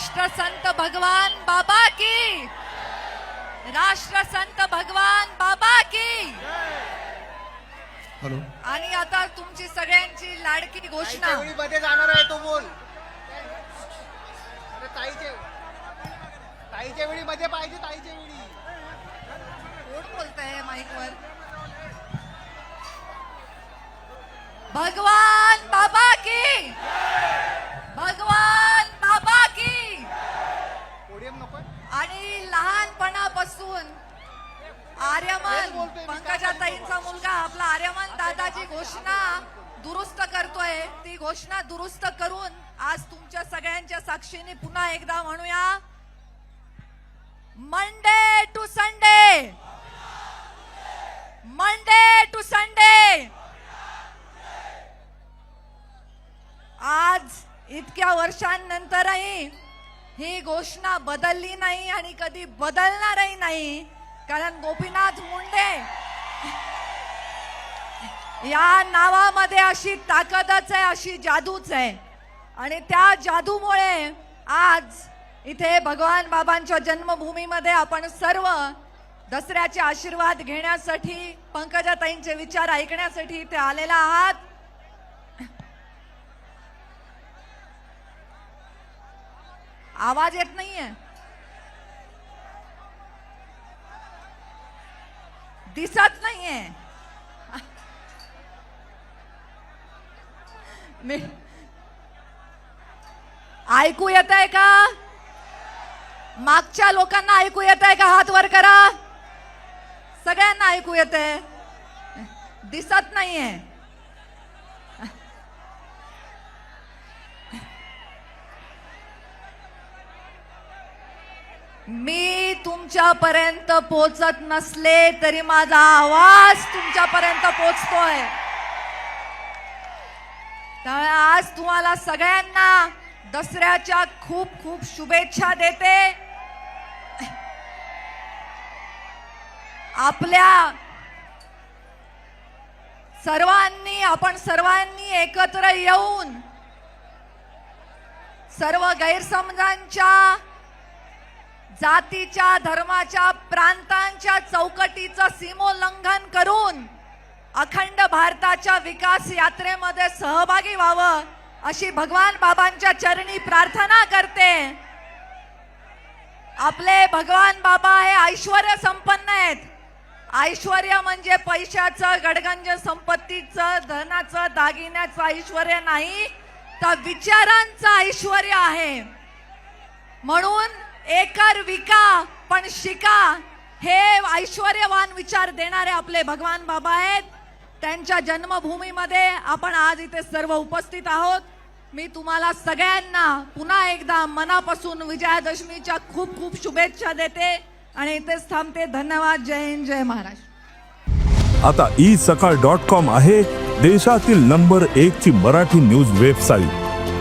राष्ट्र संत भगवान बाबा की। राष्ट्र संत भगवान बाबा की। हॅलो. आणि आता तुमची सगळ्यांची लाडकी घोषणा. मध्ये जाणार आहे तो बोल. अरे ताईचे ताईच्या वेळी मध्ये पाहिजे ताईच्या वेळी. कोण बोलतंय माईकवर भगवान बाबा की भगवान बाबा की पोडियम नको आणि असून आर्यमन बोलतोय पंकजाताईंचा मुलगा आपला आर्यमन दादाची घोषणा दुरुस्त करतोय. ती घोषणा दुरुस्त करून आज तुमच्या सगळ्यांच्या साक्षीने पुन्हा एकदा म्हणूया. Monday to Sunday Monday to Sunday आज इतक्या वर्षांनंतरही ही घोषणा बदलली नाही आणि कधी बदलणारही नाही. कारण गोपीनाथ मुंडे या नावामध्ये अशी ताकदच आहे अशी जादूच आहे. आणि त्या जादूमुळे आज इथे भगवान बाबांच्या जन्मभूमीमध्ये आपण सर्व दसऱ्याचे आशीर्वाद घेण्यासाठी पंकजाताईंचे विचार ऐकण्यासाठी इथे आलेला आहात. आवाज़ एक नहीं है। दिसत नाहीये मी ऐकू येत आहे का? मागच्या लोकांना ऐकू येत आहे का? हात वर करा। सगळ्यांना ऐकू येत आहे दिसत मी तुमच्यापर्यंत पोचत नसले तरी माझा आवाज तुमच्यापर्यंत पोचतोय त्यामुळे आज तुम्हाला सगळ्यांना दसऱ्याच्या खूप खूप शुभेच्छा देते. आपल्या सर्वांनी आपण सर्वांनी एकत्र येऊन सर्व गैरसमजांच्या जातीच्या धर्माच्या प्रांतांच्या चौकटीचं सीमोल्लंघन करून अखंड भारताच्या विकास यात्रेमध्ये सहभागी व्हावं अशी भगवान बाबांच्या चरणी प्रार्थना करते. आपले भगवान बाबा हे ऐश्वर संपन्न आहेत. ऐश्वर म्हणजे पैशाचं गडगंज संपत्तीचं धनाचं दागिन्याचं ऐश्वर नाही तर विचारांचं ऐश्वर आहे. म्हणून एकर विका पण शिका. हे ऐश्वर्यवान विचार देणारे आपले भगवान बाबा आहेत. त्यांच्या जन्मभूमीमध्ये आपण आज इथे सर्व उपस्थित आहोत. मी तुम्हाला सगळ्यांना पुन्हा एकदा मनापासून विजयादशमीच्या खूप खूप शुभेच्छा देते आणि इथेच थांबते. धन्यवाद. जय हिंद जय महाराष्ट्र. आता ई सकाळ डॉट कॉम आहे देशातील नंबर एक ची मराठी न्यूज वेबसाईट.